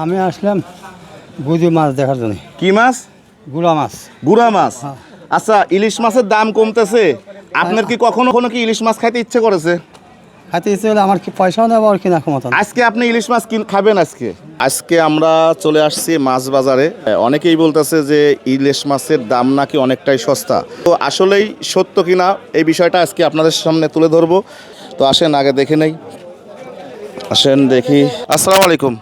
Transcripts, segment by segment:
আমি আসলাম গুজি মাছ দেখার জন্য। কি মাছ? গুড়া মাছ। গুড়া মাছ? আচ্ছা ইলিশ মাছের দাম কমতেছে। আপনার কি কখনো কোনো কি ইলিশ মাছ খাইতে ইচ্ছে করেছে? খাইতে ইচ্ছে হলে আমার কি পয়সাও নেব আর কিনা ক্ষমতা। আজকে আপনি ইলিশ মাছ কিন খাবেন আজকে? আজকে আমরা চলে আসছি মাছ বাজারে। অনেকেই বলতেছে যে ইলিশ মাছের দাম নাকি অনেকটাই সস্তা। তো আসলেই সত্য কিনা এই বিষয়টা আজকে আপনাদের সামনে তুলে ধরবো। তো আসেন আগে দেখে নেই। আসেন দেখি। আসসালামু আলাইকুম।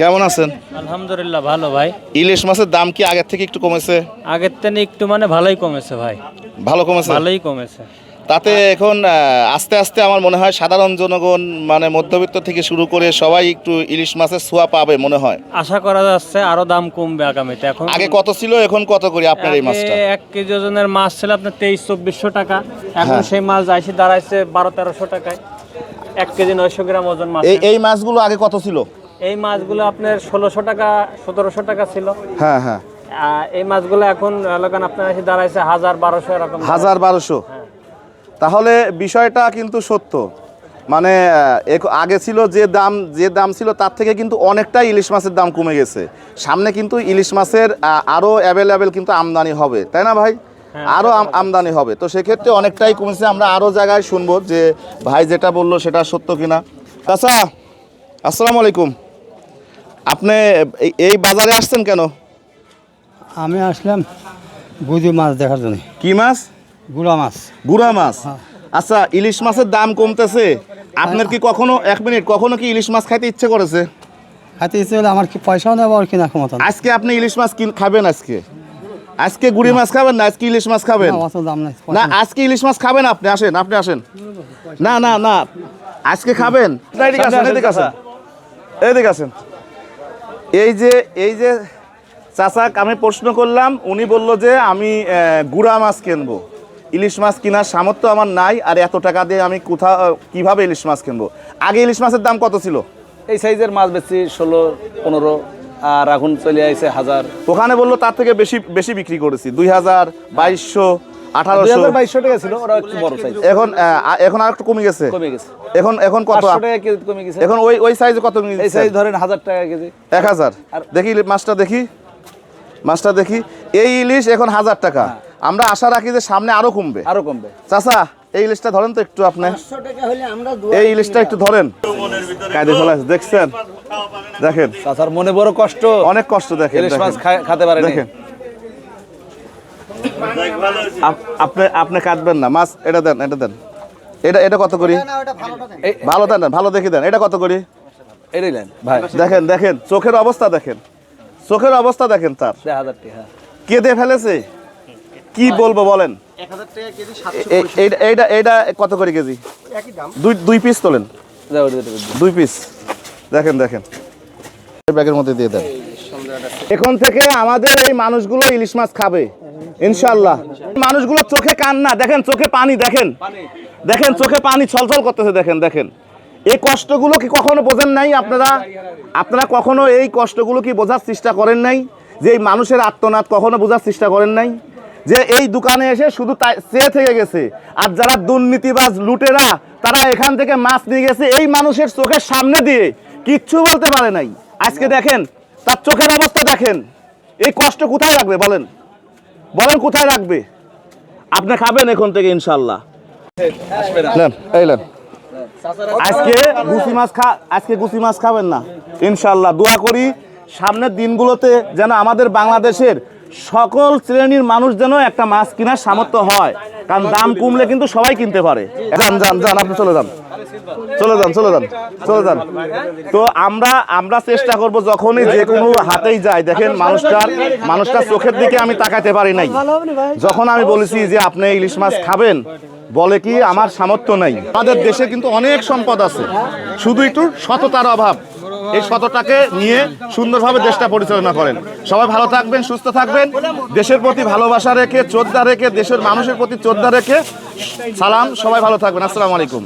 কেমন আছেন? আলহামদুলিল্লাহ ভালো ভাই। ইলিশ মাছের দাম কি আগের থেকে একটু কমেছে? আগের থেকে একটু মানে ভালোই কমেছে ভাই। ভালো কমেছে? ভালোই কমেছে। তাতে এখন আস্তে আস্তে আমার মনে হয় সাধারণ জনগণ মানে মধ্যবিত্ত থেকে শুরু করে সবাই একটু ইলিশ মাছের ছোঁয়া পাবে মনে হয়। আশা করা যাচ্ছে আরও দাম কমবে আগামীতে। এখন আগে কত ছিল এখন কত করে আপনার এই মাছটা? এক কেজি ওজনের মাছ ছিল আপনার তেইশ চব্বিশশো টাকা। এখন হ্যাঁ। সেই মাছ আইসি দাঁড়াইছে বারো তেরোশো টাকায়। এক কেজি নয়শো গ্রাম ওজন মাছ এই এই মাছগুলো আগে কত ছিল? এই মাছগুলো আপনার ষোলোশো টাকা সতেরোশো টাকা ছিল। হ্যাঁ হ্যাঁ। এই মাছগুলো এখন এলাকান আপনার এসে দাঁড়াইছে হাজার বারোশো এরকম। হাজার বারোশো। তাহলে বিষয়টা কিন্তু সত্য। মানে আগে ছিল যে দাম যে দাম ছিল তার থেকে কিন্তু অনেকটাই ইলিশ মাছের দাম কমে গেছে। সামনে কিন্তু ইলিশ মাছের আরও অ্যাভেলেবেল কিন্তু আমদানি হবে। তাই না ভাই? আরও আমদানি হবে। তো সেক্ষেত্রে অনেকটাই কমেছে। আমরা আরও জায়গায় শুনব যে ভাই যেটা বলল সেটা সত্য কিনা। আচ্ছা আসসালামু আলাইকুম। আপনি এই- এই বাজারে আসছেন কেন? আমি আসলাম গুজি মাছ দেখার জন্য। কি মাছ? গুড়া মাছ। গুড়া মাছ? আচ্ছা ইলিশ মাছের দাম কমতেছে। আপনার কি কখনো এক মিনিট কখনো কি ইলিশ মাছ খাইতে ইচ্ছে করেছে? খাইতে ইচ্ছে হলে আমার কি পয়সাও নেব আর কিনা ক্ষমতা। আজকে আপনি ইলিশ মাছ কিন খাবেন আজকে? আজকে গুড়ি মাছ খাবেন না আজকে ইলিশ মাছ খাবেন? না আজকে ইলিশ মাছ খাবেন আপনি আসেন আপনি আসেন। না না না আজকে খাবেন। এদিকে আসেন এদিকে আসেন এদিকে আসেন। এই যে এই যে চাচাক আমি প্রশ্ন করলাম উনি বলল যে আমি গুড়া মাছ কিনবো। ইলিশ মাছ কেনার সামর্থ্য আমার নাই আর এত টাকা দিয়ে আমি কোথাও কীভাবে ইলিশ মাছ কিনবো? আগে ইলিশ মাছের দাম কত ছিল? এই সাইজের মাছ বেশি ষোলো পনেরো আর এখন চলে আসছে হাজার। ওখানে বলল তার থেকে বেশি বেশি বিক্রি করেছি দুই হাজার বাইশশো। আঠারোশো। বাইশশো টাকা ছিল ওরা একটু বড় সাইজ এখন এখন আর একটু কমে গেছে? কমে গেছে। এখন এখন কত? টাকা কেজি কমে গেছে। এখন ওই ওই সাইজে কত এই সাইজ ধরেন হাজার টাকা কেজি। এক হাজার। দেখি মাছটা দেখি। মাছটা দেখি। এই ইলিশ এখন হাজার টাকা। আমরা আশা রাখি যে সামনে আরও কমবে। আরও কমবে। চাচা এই ইলিশটা ধরেন তো একটু আপনি। এই ইলিশটা একটু ধরেন। কায়দে ফেলা দেখছেন? দেখেন। তাছাড়া মনে বড় কষ্ট। অনেক কষ্ট দেখেন ইলিশ মাছ খেতে পারে দেখেন। আপনি আপনি কাটবেন না। মাছ এটা দেন এটা দেন। এটা এটা কত করি? ভালো দেন। ভালো দেখে দেন। এটা কত করি? এটাই নেন ভাই। দেখেন দেখেন চোখের অবস্থা দেখেন। চোখের অবস্থা দেখেন তার। কেঁদে ফেলেছে? কি বলব বলেন? এইটা এইটা এইটা কত করে কেজি? দুই দুই পিস তোলেন। দুই পিস দেখেন দেখেন। এই ব্যাগের মধ্যে দিয়ে দেন। এখন থেকে আমাদের এই মানুষগুলো ইলিশ মাছ খাবে ইনশাল্লাহ মানুষগুলো চোখে কান্না দেখেন চোখে পানি দেখেন। দেখেন চোখে পানি ছলছল করতেছে দেখেন দেখেন। এই কষ্টগুলো কি কখনো বোঝেন নাই আপনারা? আপনারা কখনো এই কষ্টগুলো কি বোঝার চেষ্টা করেন নাই? যে এই মানুষের আত্মনাদ কখনো বোঝার চেষ্টা করেন নাই? যে এই দোকানে এসে শুধু চেয়ে থেকে গেছে আর যারা দুর্নীতিবাজ লুটেরা তারা এখান থেকে মাছ নিয়ে গেছে এই মানুষের চোখের সামনে দিয়ে কিচ্ছু বলতে পারে নাই। আজকে দেখেন তার চোখের অবস্থা দেখেন। এই কষ্ট কোথায় রাখবে বলেন? বলেন কোথায় রাখবে আপনি খাবেন এখন থেকে ইনশাল্লাহ এই আজকে গুচি মাছ খা আজকে গুচি মাছ খাবেন না। ইনশাল্লাহ দোয়া করি সামনের দিনগুলোতে যেন আমাদের বাংলাদেশের সকল শ্রেণির মানুষ যেন একটা মাছ কেনার সামর্থ্য হয়। কারণ দাম কমলে কিন্তু সবাই কিনতে পারে। যান যান যান আপনি চলে যান। চলে যান চলে যান চলে যান। তো আমরা আমরা চেষ্টা করব যখনই যে কোনো হাতেই যাই দেখেন মানুষটার মানুষটার চোখের দিকে আমি তাকাইতে পারি নাই। যখন আমি বলেছি যে আপনি ইলিশ মাছ খাবেন, বলে কি আমার সামর্থ্য নাই। আমাদের দেশে কিন্তু অনেক সম্পদ আছে। শুধু একটু সততার অভাব। এই সততাকে নিয়ে সুন্দরভাবে দেশটা পরিচালনা করেন। সবাই ভালো থাকবেন, সুস্থ থাকবেন। দেশের প্রতি ভালোবাসা রেখে, শ্রদ্ধা রেখে, দেশের মানুষের প্রতি শ্রদ্ধা রেখে সালাম। সবাই ভালো থাকবেন। আসসালামু আলাইকুম।